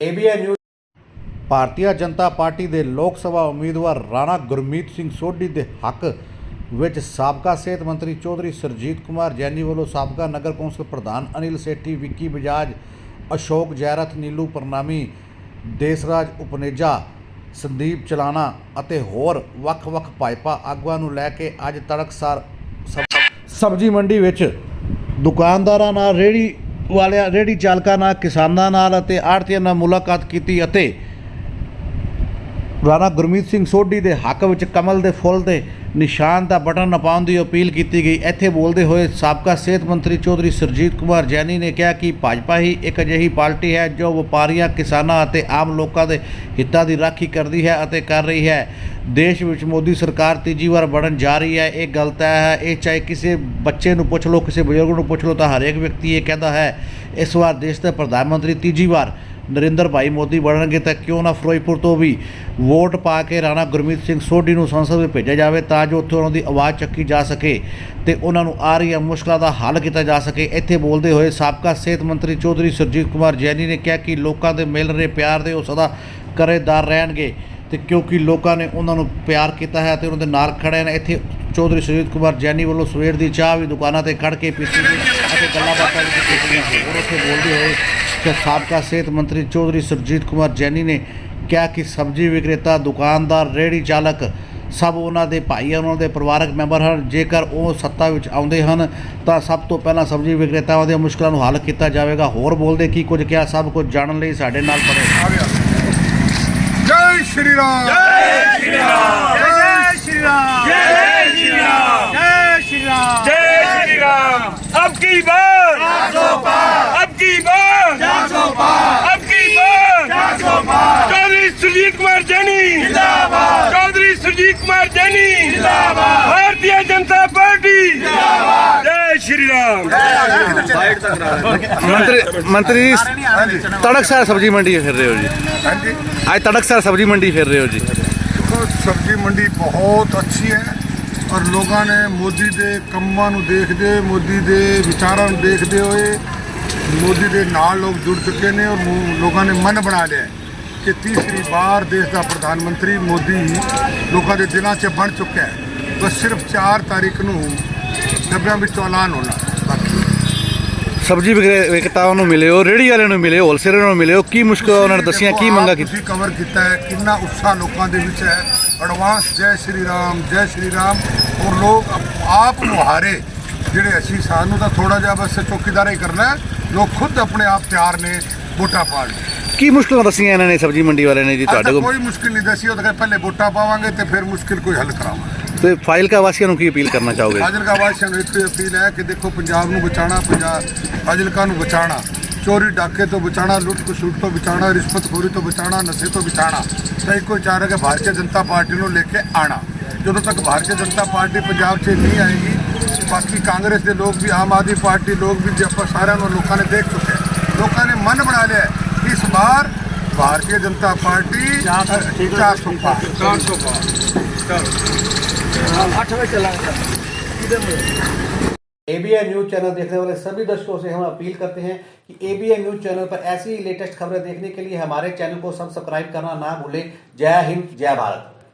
ਏਬੀਐਨ news Bharatiya Janata party ਦੇ ਲੋਕ ਸਭਾ ਉਮੀਦਵਾਰ ਰਾਣਾ ਗੁਰਮੀਤ ਸਿੰਘ ਸੋਢੀ ਦੇ ਹੱਕ ਵਿੱਚ ਸਾਬਕਾ ਸਿਹਤ ਮੰਤਰੀ ਚੌਧਰੀ ਸਰਜੀਤ ਕੁਮਾਰ ਜੈਨੀ ਵੱਲੋਂ ਸਾਬਕਾ ਨਗਰ ਕੌਂਸਲ ਪ੍ਰਧਾਨ ਅਨਿਲ ਸੇਠੀ, ਵਿੱਕੀ ਬਜਾਜ, ਅਸ਼ੋਕ ਜੈਰਥ, ਨੀਲੂ ਪਰਨਾਮੀ, ਦੇਸਰਾਜ ਉਪਨੇਜਾ, ਸੰਦੀਪ ਚਲਾਣਾ ਅਤੇ ਹੋਰ ਵੱਖ-ਵੱਖ ਭਾਜਪਾ ਆਗੂਆਂ ਨੂੰ ਲੈ ਕੇ ਅੱਜ ਤੜਕਸਾਰ ਸਬਜ਼ੀ ਮੰਡੀ ਵਿੱਚ ਦੁਕਾਨਦਾਰਾਂ ਨਾਲ ਰੇੜੀ ਵਾਲਿਆਂ ਰੇੜੀ ਚਾਲਕਾਂ ਨਾਲ ਕਿਸਾਨਾਂ ਨਾਲ ਅਤੇ ਆੜ੍ਹਤੀਆਂ ਨਾਲ ਮੁਲਾਕਾਤ ਕੀਤੀ ਅਤੇ ਰਾਣਾ ਗੁਰਮੀਤ ਸਿੰਘ ਸੋਢੀ ਦੇ ਹੱਕ ਵਿੱਚ ਕਮਲ ਦੇ ਫੁੱਲ ਦੇ ਨਿਸ਼ਾਨ ਦਾ ਬਟਨ ਨਪਾਉਣ ਦੀ ਅਪੀਲ ਕੀਤੀ ਗਈ। ਇੱਥੇ ਬੋਲਦੇ ਹੋਏ ਸਾਬਕਾ ਸਿਹਤ ਮੰਤਰੀ ਚੌਧਰੀ ਸਰਜੀਤ ਕੁਮਾਰ ਜੈਨੀ ਨੇ ਕਿਹਾ ਕਿ ਭਾਜਪਾ ਹੀ ਇੱਕ ਅਜਿਹੀ ਪਾਰਟੀ ਹੈ ਜੋ ਵਪਾਰੀਆਂ, ਕਿਸਾਨਾਂ ਅਤੇ ਆਮ ਲੋਕਾਂ ਦੇ ਹਿੱਤਾਂ ਦੀ ਰਾਖੀ ਕਰਦੀ ਹੈ ਅਤੇ ਕਰ ਰਹੀ ਹੈ। ਦੇਸ਼ ਵਿੱਚ ਮੋਦੀ ਸਰਕਾਰ ਤੀਜੀ ਵਾਰ ਬਣਨ ਜਾ ਰਹੀ ਹੈ। ਇਹ ਗਲਤ ਹੈ। ਇਹ ਚਾਹੇ ਕਿਸੇ ਬੱਚੇ ਨੂੰ ਪੁੱਛ ਲਓ, ਕਿਸੇ ਬਜ਼ੁਰਗ ਨੂੰ ਪੁੱਛ ਲਓ, ਤਾਂ ਹਰੇਕ ਵਿਅਕਤੀ ਇਹ ਕਹਿੰਦਾ ਹੈ। ਇਸ ਵਾਰ ਦੇਸ਼ ਦੇ ਪ੍ਰਧਾਨ ਮੰਤਰੀ ਤੀਜੀ ਵਾਰ ਨਰਿੰਦਰ ਭਾਈ ਮੋਦੀ ਬਣਨਗੇ ਤਾਂ ਕਿਉਂ ਨਾ ਫਿਰੋਜ਼ਪੁਰ ਤੋਂ ਵੀ ਵੋਟ ਪਾ ਕੇ ਰਾਣਾ ਗੁਰਮੀਤ ਸਿੰਘ ਸੋਢੀ ਨੂੰ ਸੰਸਦ ਵਿੱਚ ਭੇਜਿਆ ਜਾਵੇ ਤਾਂ ਜੋ ਉੱਥੇ ਉਹਨਾਂ ਦੀ ਆਵਾਜ਼ ਚੱਕੀ ਜਾ ਸਕੇ ਤੇ ਉਹਨਾਂ ਨੂੰ ਆ ਰਹੀਆਂ ਮੁਸ਼ਕਲਾਂ ਦਾ ਹੱਲ ਕੀਤਾ ਜਾ ਸਕੇ। ਇੱਥੇ ਬੋਲਦੇ ਹੋਏ ਸਾਬਕਾ ਸਿਹਤ ਮੰਤਰੀ ਚੌਧਰੀ ਸਰਜੀਤ ਕੁਮਾਰ ਜੈਨੀ ਨੇ ਕਿਹਾ ਕਿ ਲੋਕਾਂ ਦੇ ਮਿਲ ਰਹੇ ਪਿਆਰ ਦੇ ਉਹ ਸਦਾ ਕਰੇਦਾਰ ਰਹਿਣਗੇ ਤੇ ਕਿਉਂਕਿ ਲੋਕਾਂ ਨੇ ਉਹਨਾਂ ਨੂੰ ਪਿਆਰ ਕੀਤਾ ਹੈ ਤੇ ਉਹਨਾਂ ਦੇ ਨਾਲ ਖੜੇ ਨੇ। ਇੱਥੇ ਚੌਧਰੀ ਸਰਜੀਤ ਕੁਮਾਰ ਜੈਨੀ ਵੱਲੋਂ ਸਵੇਰ ਦੀ ਚਾਹ ਵੀ ਦੁਕਾਨਾਂ ਤੇ ਖੜ ਕੇ ਪੀਤੀ ਗਈ ਅਤੇ ਗੱਲਾਂ ਬਾਤਾਂ ਵੀ ਕੀਤੀਆਂ ਹੋਰ ਉੱਥੇ ਬੋਲਦੇ ਹੋਏ ਕਿ ਸਾਬਕਾ ਸਿਹਤ ਮੰਤਰੀ ਚੌਧਰੀ ਸਰਜੀਤ ਕੁਮਾਰ ਜੈਨੀ ਨੇ ਕਿਹਾ ਕਿ ਸਬਜ਼ੀ ਵਿਕਰੇਤਾ ਦੁਕਾਨਦਾਰ ਰੇਹੜੀ ਚਾਲਕ ਸਭ ਉਹਨਾਂ ਦੇ ਭਾਈ ਹਨ ਉਹਨਾਂ ਦੇ ਪਰਿਵਾਰਕ ਮੈਂਬਰ ਹਨ। ਜੇਕਰ ਉਹ ਸੱਤਾ ਵਿੱਚ ਆਉਂਦੇ ਹਨ ਤਾਂ ਸਭ ਤੋਂ ਪਹਿਲਾਂ ਸਬਜ਼ੀ ਵਿਕਰੇਤਾਵਾਂ ਦੀਆਂ ਮੁਸ਼ਕਲਾਂ ਨੂੰ ਹੱਲ ਕੀਤਾ ਜਾਵੇਗਾ। ਹੋਰ ਬੋਲਦੇ ਕੀ ਕੁਝ ਕਿਹਾ ਸਭ ਕੁਝ ਜਾਣਨ ਲਈ ਸਾਡੇ ਨਾਲ ਗਿਆ। ਜੈ ਸ਼੍ਰੀ ਰਾਮ। ਜੈ ਸ਼੍ਰੀ ਰਾਮ। चौधरी सुरजीत कुमार जैनी भारतीय जनता पार्टी जय श्री राम ਮੰਤਰੀ ਮੰਤਰੀ ਜੀ ਤੜਕਸਾਰ ਸਬਜ਼ੀ ਮੰਡੀ ਫਿਰ ਰਹੇ ਹੋ ਜੀ ਹਾਂਜੀ ਅੱਜ ਤੜਕਸਾਰ ਸਬਜ਼ੀ ਮੰਡੀ ਫਿਰ ਰਹੇ ਹੋ ਜੀ ਦੇਖੋ ਸਬਜ਼ੀ ਮੰਡੀ ਬਹੁਤ ਅੱਛੀ ਹੈ ਔਰ ਲੋਕਾਂ ਨੇ ਮੋਦੀ ਦੇ ਕੰਮਾਂ ਨੂੰ ਦੇਖਦੇ ਮੋਦੀ ਦੇ ਵਿਚਾਰਾਂ ਨੂੰ ਦੇਖਦੇ ਹੋਏ ਮੋਦੀ ਦੇ ਨਾਲ ਲੋਕ ਜੁੜ ਚੁੱਕੇ ਨੇ ਔਰ ਮੋ- ਲੋਕਾਂ ਨੇ ਮਨ ਬਣਾ ਲਿਆ ਹੈ ਕਿ ਤੀਸਰੀ ਵਾਰ ਦੇਸ਼ ਦਾ ਪ੍ਰਧਾਨ ਮੰਤਰੀ ਮੋਦੀ ਲੋਕਾਂ ਦੇ ਦਿਲਾਂ 'ਚ ਬਣ ਚੁੱਕਾ ਹੈ। ਬਸ ਸਿਰਫ 4 ਤਾਰੀਖ ਨੂੰ ਡੱਬਿਆਂ ਵਿੱਚੋਂ ਐਲਾਨ ਹੋਣਾ ਬਾਕੀ ਸਬਜ਼ੀ ਵਿਕਰੇ ਵਿਕਤਾਵਾਂ ਨੂੰ ਮਿਲੇ ਹੋ ਰੇੜੀ ਵਾਲਿਆਂ ਨੂੰ ਮਿਲੇ ਹੋਲਸੇਲਰਾਂ ਨੂੰ ਮਿਲੇ ਹੋ ਕੀ ਮੁਸ਼ਕਲ ਉਹਨਾਂ ਨੇ ਦੱਸੀਆਂ ਕੀ ਮੰਗਾ ਕੀਤੀ ਤੁਸੀਂ ਕਵਰ ਕੀਤਾ ਹੈ ਕਿੰਨਾ ਉਤਸ਼ਾਹ ਲੋਕਾਂ ਦੇ ਵਿੱਚ ਹੈ। ਐਡਵਾਂਸ ਜੈ ਸ਼੍ਰੀ ਰਾਮ ਜੈ ਸ਼੍ਰੀ ਰਾਮ। ਔਰ ਲੋਕ ਆਪ- ਮੁਹਾਰੇ ਜਿਹੜੇ ਅਸੀਂ ਸਾਨੂੰ ਤਾਂ ਥੋੜਾ ਜਿਹਾ ਬਸ ਚੌਕੀਦਾਰਾ ਹੀ ਕਰਨਾ ਲੋਕ ਖੁਦ ਆਪਣੇ ਆਪ ਤਿਆਰ ਨੇ ਵੋਟਾਂ ਪਾਉਣ ਲਈ ਕੀ ਮੁਸ਼ਕਲਾਂ ਦੱਸੀਆਂ ਇਹਨਾਂ ਨੇ ਸਬਜ਼ੀ ਮੰਡੀ ਵਾਲਿਆਂ ਨੇ ਜੀ ਤੁਹਾਡੇ ਕੋਲ? ਕੋਈ ਮੁਸ਼ਕਿਲ ਨਹੀਂ ਦੱਸੀ ਉਹ ਤਾਂ ਕਹਿੰਦੇ ਪਹਿਲੇ ਵੋਟਾਂ ਪਾਵਾਂਗੇ ਤੇ ਫਿਰ ਮੁਸ਼ਕਿਲ ਕੋਈ ਹੱਲ ਕਰਾਵਾਂਗੇ। ਤੇ ਫਾਈਲਕਾ ਵਾਸੀਆਂ ਨੂੰ ਕੀ ਅਪੀਲ ਕਰਨਾ ਚਾਹੋਗੇ? ਫਾਜ਼ਿਲਕਾ ਵਾਸੀਆਂ ਨੂੰ ਇੱਕ ਅਪੀਲ ਹੈ ਕਿ ਦੇਖੋ ਪੰਜਾਬ ਨੂੰ ਬਚਾਉਣਾ ਪੰਜਾਬ ਫਾਜ਼ਿਲਕਾ ਨੂੰ ਬਚਾਉਣਾ ਚੋਰੀ ਡਾਕੇ ਤੋਂ ਬਚਾਉਣਾ ਲੁੱਟ ਖਸੁੱਟ ਤੋਂ ਬਚਾਉਣਾ ਰਿਸ਼ਵਤਖੋਰੀ ਤੋਂ ਬਚਾਉਣਾ ਨਸ਼ੇ ਤੋਂ ਬਚਾਉਣਾ ਤਾਂ ਇੱਕੋ ਚਾਰ ਹੈ ਕਿ ਭਾਰਤੀ ਜਨਤਾ ਪਾਰਟੀ ਨੂੰ ਲੈ ਕੇ ਆਣਾ ਜਦੋਂ ਤੱਕ ਭਾਰਤੀ ਜਨਤਾ ਪਾਰਟੀ ਪੰਜਾਬ 'ਚ ਨਹੀਂ ਆਏਗੀ ਬਾਕੀ ਕਾਂਗਰਸ ਦੇ ਲੋਕ ਵੀ ਆਮ ਆਦਮੀ ਪਾਰਟੀ ਲੋਕ ਵੀ ਜੇ ਆਪਾਂ ਸਾਰਿਆਂ ਨੂੰ ਲੋਕਾਂ ਨੇ ਦੇਖ ਚੁੱਕੇ। ਲੋਕਾਂ ਨੇ ਮਨ ਬਣਾ ਲਿਆ बार भारतीय जनता पार्टी, चार सौ पार। चार सौ पार। एबीएन न्यूज़ चैनल देखने वाले सभी दर्शकों से हम अपील करते हैं कि एबीएन न्यूज़ चैनल पर ऐसी लेटेस्ट खबरें देखने के लिए हमारे चैनल को सब्सक्राइब करना ना भूलें। जय हिंद, जय भारत।